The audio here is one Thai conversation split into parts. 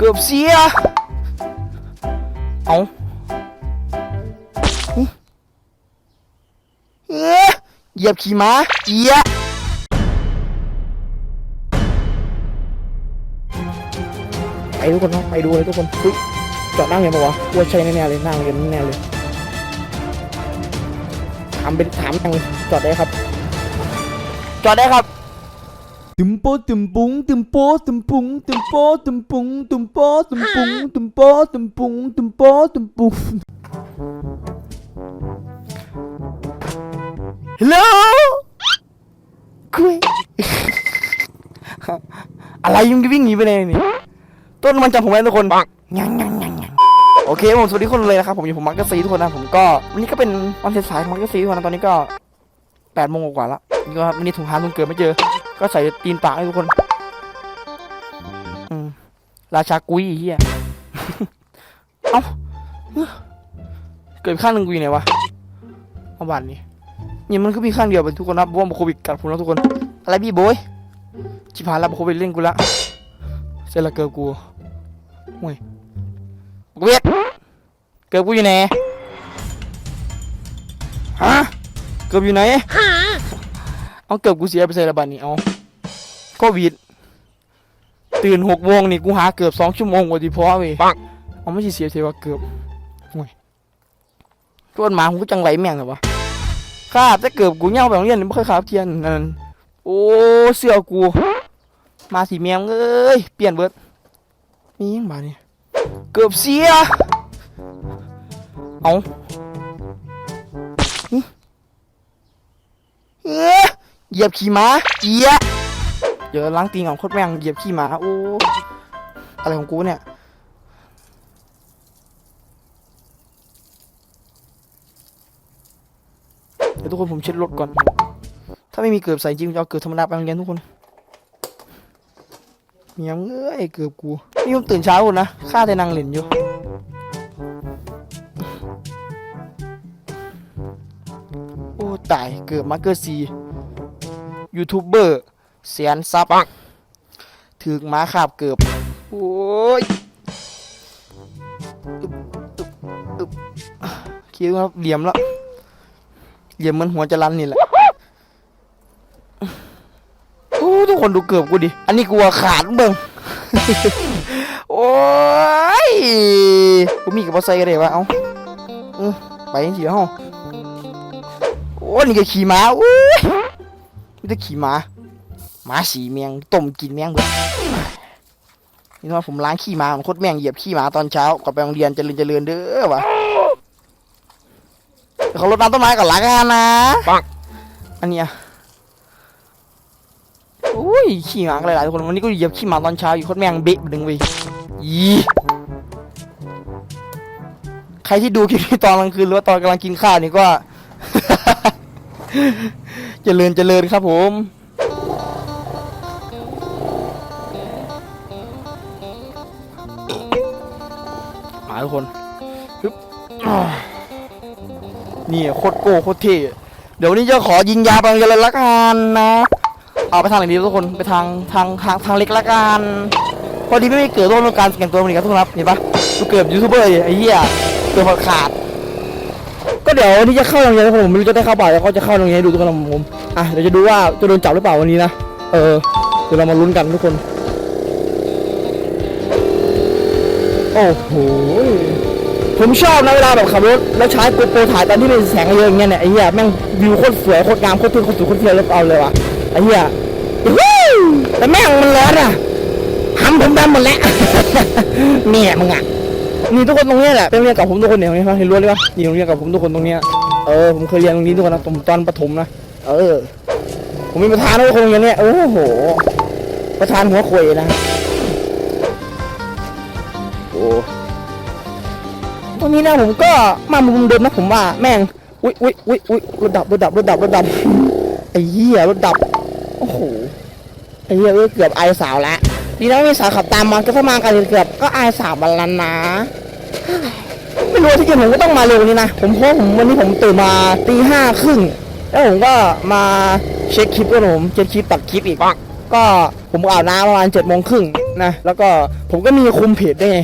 เกือบเสีย เอาเอ๊ะเหยียบขี่ม้าเอียะไปทุกคนเนาะไปดูเลยทุกคนเฮ้ยจอดนั่งเรียนปะวะว่าใช่แน่ๆเลยนั่งเรียนแน่เลยถามเป็นถามยังจอดได้ครับ จอดได้ครับ ตึมโปตึมปุงตึมโปตึมปุงตึมโปตึมปุงตึมโปตึมปุงตึมโปตึมปุงตึมโปตึมปุงฮัลโหลคุยอะไรมึงจะวิ่งหนีไปไหนนี่ต้นมันจับผมไว้ทุกคนยังยังยังยังโอเคผมสวัสดีทุกคนเลยนะครับผมอยู่ผมมักกะซีทุกคนนะผมก็วันนี้ก็เป็นวันสายๆของมักกะซีทุกคนนะตอนนี้ก็แปดโมงกว่าละนี่ก็วันนี้ถุงหาถุงเกิดไม่เจอ ก็ใส่ตีนปากให้ทุกคนอืมราชากุยไอ้เฮียเอ้าเกิดข้างหนึ่งกูอยู่ไหนวะเอาบัตรนี่เนี่ยมันก็มีข้างเดียวเป็นทุกคนนะเพราะว่าโควิดกัดผมแล้วทุกคน อะไรพี่โบยชิบหายแล้วโควิดเล่นกูละเสร็จและเกิดกูห่วยบอกเวทเกิดกูอยู่ไหนฮะเกิดอยู่ไหน เอาเกิดกูเสียไปใส่ระบาดนี่เอาโควิด ตื่นหกโมงนี่กูหาเกือบสองชั่วโมงกว่าที่พอเว้ยเอาไม่ใช่เสียเสียว่าเกือบห่วยตัวนหมาผมก็จังไรแม่งเหรอวะครับแต่เกือบกูเหย่าไปโรงเรียนนี่ไม่เคยครับเทียนนั่นโอ้เสื้อกู มาสีแมวเอ้ยเปลี่ยนเบิดมียังบาเนี่ยเกือบเสียเอา เหยียบขี่ม้าเอียเดี๋ยวล้างตีนของโคตรแม่งเหยียบขี่ม้าโอ้อะไรของกูเนี่ยเดี๋ยวทุกคนผมเช็ดรถก่อน ถ้าไม่มีเกือบใส่จริงจะเอาเกือบธรรมดาไปโรงเรียนทุกคนเมียงเอ้ยเกือบกูนี่ผมตื่นเช้าคนนะข้าแต่นางเล่นอยู่โอ้ตายเกือบมาเกอร์ซี ยูทูบเบอร์แสนซับถึกม้าขาบเกือบ โอ้ยคิดว่าเหลี่ยมแล้ว เหยียบเหมันหัวจะรันนี่แหละโอ้ทุกคนดูเกือบกูดิ อันนี้กูว่าขาดเบิ่งโอ้ยกูมีกับบ่ใส่กันเลยวะ เอาไปจังซี่ห้องโอ้ นี่ก็ขี่ม้าโอ้ย มีแต่ขี่ม้าม้าสีเมียงต้มกินเมียงเบิดนี่ว่าผมล้างขี้ม้าผมโคตรแม่งเหยียบขี้ม้าตอนเช้าก่อนไปโรงเรียนเจริญเจริญเด้อวะเดี๋ยวเขารดน้ำต้นไม้ก่อนละกันนะปังอันเนี้ยอุ้ยขี้หมากันหลายๆคนวันนี้ก็เหยียบขี้หมาตอนเช้าอยู่โคตรแม่งเบ๊ะดึงไปยีใครที่ดูคลิปนี้ตอนกลางคืนหรือว่าตอนกำลังกินข้าวนี่ก็ จริญเจริญครับผมมาทุกคนฮึบอ่านี่โคตรโก้โคตรเท่เดี๋ยววันนี้จะขอยิงยาไปโรงเรียนเลยละกันนะ เอาไปทางไหนดีทุกคนไปทางทางทางทางเล็กละกันพอดีไม่มีเกิดร่วมในการแต่งตัวเหมือนกันทุกคนครับเห็นปะกูเกิดยูทูบเบอร์ไอ้เหี้ยเกิดขาดก็เดี๋ยววันนี้จะเข้าโรงเรียนะครับผมไม่รู้จะได้เข้าเปล่าแต่เขาจะเข้าโรงเรียนดูทุกคนครับผม อะเดี๋ยวจะดูว่าจะโดนจับหรือเปล่าวันนี้นะ เออ เดี๋ยวเรามาลุ้นกันทุกคน โอ้โห ผมชอบนะเวลาแบบขับรถ แล้วใช้โกโปรถ่ายตอนที่เป็นแสงเยอะอย่างเงี้ยเนี่ยไอ้เหี้ยแม่งวิวโคตรสวยโคตรงามโคตรทึ่งโคตรสวยโคตรเฟี้ยวเลยเอาเลยว่ะไอ้เหี้ยแต่แม่งมันร้อนอะทำผมดำหมดแล้วเนี่ยมึงอะนี่ทุกคนตรงเนี้ยแหละเป็นโรงเรียนกับผมทุกคนเนี่ยเห็นไหมเห็นรั้วเลยปะนี่โรงเรียนกับผมทุกคนตรงเนี้ยเออผมเคยเรียนตรงนี้ทุกคนนะตอนประถมนะ เออ ผมเป็นประธานนะทุกคนโรงเรียนเนี่ยโอ้โห ประธานหัวโขยนะโอ้ตรงนี้นะผมก็มามุมเดิมนะผมว่าแม่งอุ้ยอุ้ยอุ้ยอุ้ยรถดับรถดับรถดับรถดับไอ้เหี้ยรถดับโอ้โหไอ้เหี้ยเอ้ยเกือบไอสาวแล้วดีนะไม่มีสาวขับตามมาก็ถ้ามากันเกือบก็ไอสาวบัลลันนะไม่รู้ที่จริงผมก็ต้องมาเร็วนี้นะ ผมเพราะผมวันนี้ผมตื่นมาตีห้าครึ่ง แล้วผมก็มาเช็คคลิปด้วยนะผมเช็คคลิปตัดคลิปอีก ก็ผมอาบน้ำประมาณเจ็ดโมงครึ่งนะ แล้วก็ผมก็มีคุมเพจด้วยไง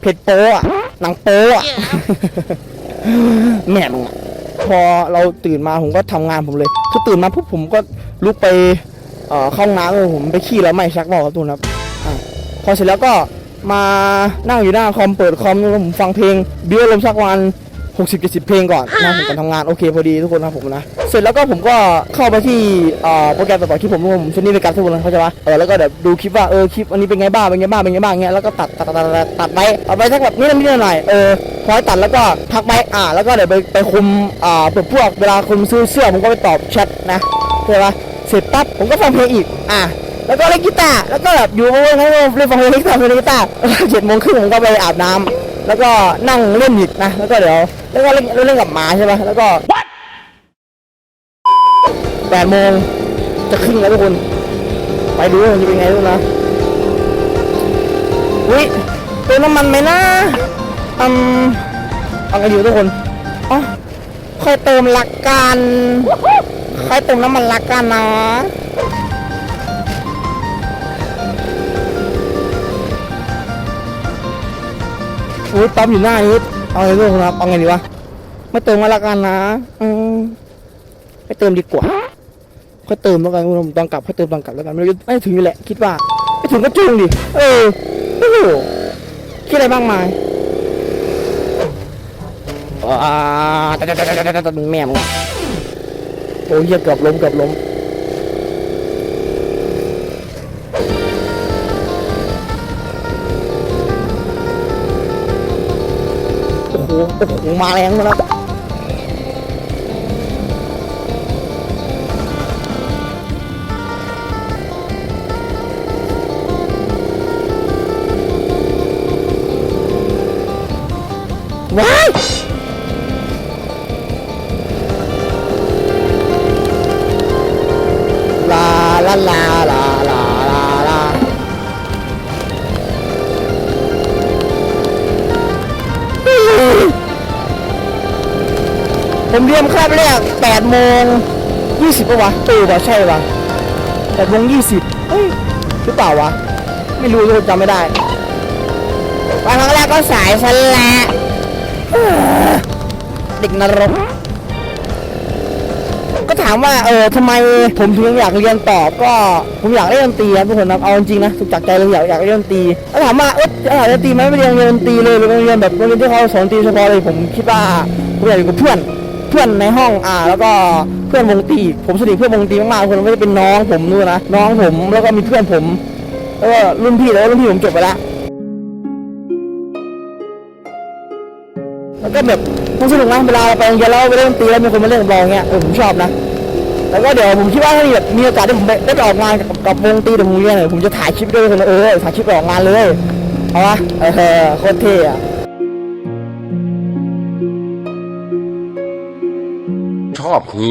เพจโป๊อะหนังโป๊อะแหม่มงอะพอเราตื่นมาผมก็ทำงานผมเลย คือตื่นมาปุ๊บผมก็ลุกไปเอ่อเข้าห้องน้ำเลยผมไปขี้แล้วไม่ชักบอกครับทุกคนครับอะพอเสร็จแล้วก็มานั่งอยู่หน้าคอมเปิดคอมแล้วผมฟังเพลงเบี้ยลมสักวัน 60 70 เพลงก่อนนะผมก่อนทำงานโอเคพอดีทุกคนครับผมนะ เสร็จแล้วก็ผมก็เข้าไปที่เอ่อโปรแกรมตัดต่อคลิปผมผมเซนนี่เป็นการทุกคนนะเข้าใจปะเออแล้วก็เดี๋ยวดูคลิปว่าเออคลิปอันนี้เป็นไงบ้างเป็นไงบ้างเป็นไงบ้างเงี้ยแล้วก็ตัดตัดตัดตัดตัดไปตัดไปสักแบบนิดนิดหน่อยๆเออพอให้ตัดแล้วก็พักไปอ่าแล้วก็เดี๋ยวไปไปคุมอ่าเปิดพวกเวลาคุมซื้อเสื้อผมก็ไปตอบแชทนะเข้าใจปะเสร็จปั๊บผมก็ฟังเพลงอีกอ่าแล้วก็เล่นกีตาร์แล้วก็แบบอยู่วงให้เล่นฟังเพลงกีตาร์เพลงกีตาร์แล้วก็เจ็ดโมงครึ่งผมก็ไปอาบน้ำ แล้วก็นั่งเล่นอีกนะ แล้วก็เดี๋ยว แล้วก็เล่นเล่นกับหมาใช่ไหมแล้วก็แปดโมงจะครึ่งแล้วทุกคน ไปดูว่ามันจะเป็นไงทุกนะอุ้ยเติมน้ำมันไหมนะอืมเอาไงดีวะทุกคนอ๋อค่อยเติมหลักกันค่อยเติมน้ำมันหลักกันนะ อุ้ยปั๊มอยู่หน้านี้เอาไงลูกครับเอาไงดีวะไม่เติมมาละกันนะอืมไม่เติมดีกว่าค่อยเติมแล้วกันคุณผมตอนกลับค่อยเติมตอนกลับแล้วกันไม่รู้ไม่ถึงอยู่แหละ คิดว่าไม่ถึงก็จุงดิเออโอ้โหคิดอะไรบ้างมายอ่าตัดตัดตัดตัดตัดแม่มึงโอ้ยเกือบล้มเกือบล้ม โอ้โหมาแรงมาแล้วว้าย ผมเรียนคาบแรก8โมง20ป่ะวะเออวะใช่ปะ8โมง20เฮ้ยหรือเปล่าวะ ไม่รู้จำไม่ได้วันครั้งแรกก็สายซะและเออเด็กนรก ก็ถามว่าเออทำไมผมถึงอยากเรียนต่อก็ผมอยากเล่นดนตรีครับทุกคนครับเอาจริงนะถูกจากใจเลยอยากอยากเล่นดนตรีแล้วถามว่าเอออยากเล่นดนตรีไหมไม่เรียนเรียนดนตรีเลยหรือเรียนแบบโรงเรียนที่เขาสอนดนตรีเฉพาะเลยผมคิดว่าผมอยากอยู่กับเพื่อน เพื่อนในห้องอ่า แล้วก็เพื่อนวงตีผมสนิทเพื่อนวงตีมากๆคนไม่ได้เป็นน้องผมนู่นนะน้องผมแล้วก็มีเพื่อนผม แล้วก็รุ่นพี่แล้วรุ่นพี่ผมจบไปแล้วแล้วก็แบบมันสนุกนะเวลาเราไปโรงเรียนแล้วไปเล่นดนตรีแล้วมีคนมาเล่นกับเราเงี้ยเออผมชอบนะแล้วก็เดี๋ยวผมคิดว่าถ้ามีแบบมีโอกาสได้ผมได้ไปออกงานกับกับวงดนตรีเดี๋ยวผมเรียนเลยผมจะถ่ายคลิปด้วยคนเออถ่ายคลิปไปออกงานเลยเอาวะเออโคตรเท่อะ ชอบหี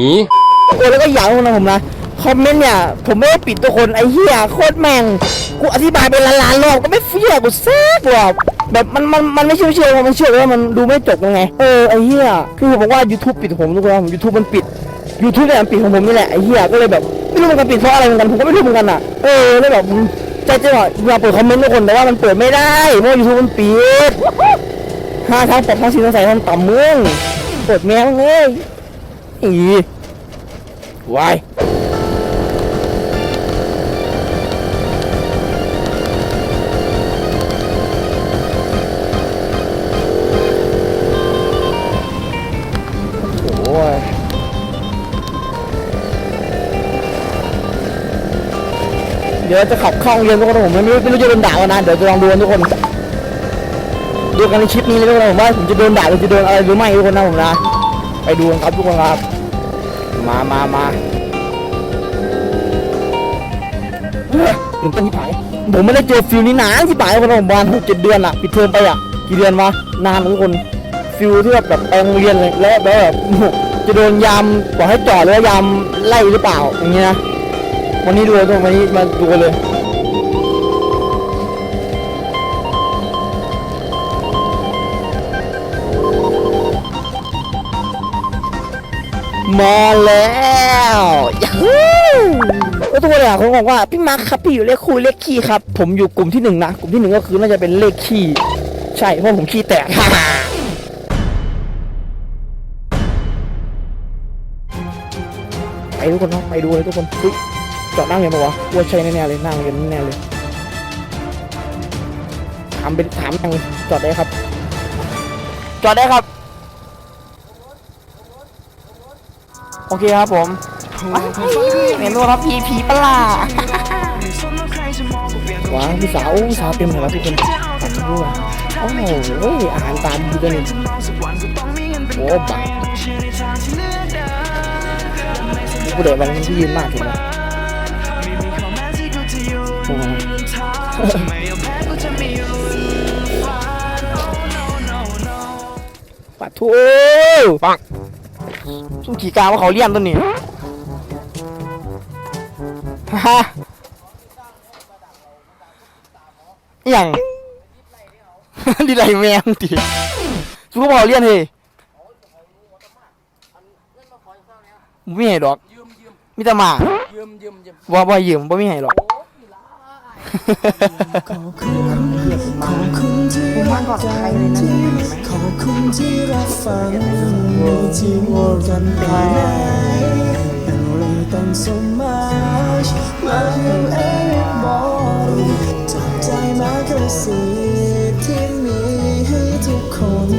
โอ้แล้วก็อย่างนึงนะผมนะคอมเมนต์เนี่ยผมไม่ได้ปิดตัวคนไอ้เหี้ยโคตรแม่งกูอธิบายไปล้านๆรอบก็ไม่เฟี้ยกูแซ่บหรอกแบบมันมันมันไม่เชื่อเชื่อมันเชื่อว่ามันดูไม่จบยังไงเออไอ้เหี้ยคือผมบอกว่า YouTube ปิดผมทุกคนผม YouTube มันปิด YouTube เนี่ยมันปิดของผมนี่แหละไอ้เหี้ยก็เลยแบบไม่รู้มันกันปิดเพราะอะไรเหมือนกันผมก็ไม่รู้เหมือนกันอะเออแล้วแบบใจจะหน่อยอยากเปิดคอมเมนต์ทุกคนแต่ว่ามันเปิดไม่ได้เพราะ YouTube มันปิดห้าทางปรับทางสีทางใส่ทางต่ำมึงเปิดแมวเลย อีวายโอ้ยเดี๋ยวจะขับเข้าโรงเรียนทุกคนผมไม่รู้ไม่รู้จะโดนด่าวันนะเดี๋ยวจะลองดูกันทุกคนดูกันในคลิปนี้เลยทุกคนผมว่าผมจะโดนด่าหรือจะโดนอะไรหรือไม่ทุกคนนะผมนะ ไปดูกันครับทุกคนครับ มามามาเฮ้ยตื่นเต้นที่ผายผมไม่ได้เจอฟิลนี้นานที่ผายคนละผมประมาณหกเจ็ดเดือนอะปิดเทอมไปอะกี่เดือนวะ นานทุกคนฟิลที่แบบแบบไปโรงเรียนเลยแล้วแบบจะโดนยามบอกให้จอดหรือว่ายามไล่หรือเปล่าอย่างเงี้ยวันนี้ดูเลยวันนี้มาดูเลย มาแล้วยาฮูเอ้ยทุกคนเลยอะคนบอกว่าพี่มาร์คครับพี่อยู่เลขคู่เลขขี้ครับ ผมอยู่กลุ่มที่หนึ่งนะกลุ่มที่หนึ่งก็คือน่าจะเป็นเลขขี้ใช่เพราะผมขี้แตกไปทุกคนเนาะไปดูเลยทุกคนอุ๊ยจอดนั่งยังปะวะว่าใช่แน่ๆเลยนั่งกันแน่เลยถามเป็นถามยังจอดได้ครับ จอดได้ครับ โอเคครับผมเห็นตัวครับพีพีปะล่ะว้าวพี่สาวพี่สาวเต็มเลยแล้วทุกคนตัดด้วยโอ้โหเฮ้ยอาหารตามดีด้วยนี่โอ้บักผู้เด็กวันนี้ที่ยืนมากถูกไหมโอ้โหปัดทูปัง ซุ่มขี่กาว่าเขาเลี้ยนตัวนี้ฮ่าฮ่าอหย่างดีไรแมงตีสู้ก็บอกเลี้ยนเฮ้ยไม่ให้ดอก มีแต่หมายืมยืมยืมว่าว่ายืมว่าไม่ให้หรอก ผมว่าปลอดภัยเลยนะขอคุณที่รับฟังมีที่วอกันไปไหนเงสมัาอยู่เอ็นบอลจัใจมากกัสิ่งที่มีให้ทุกคน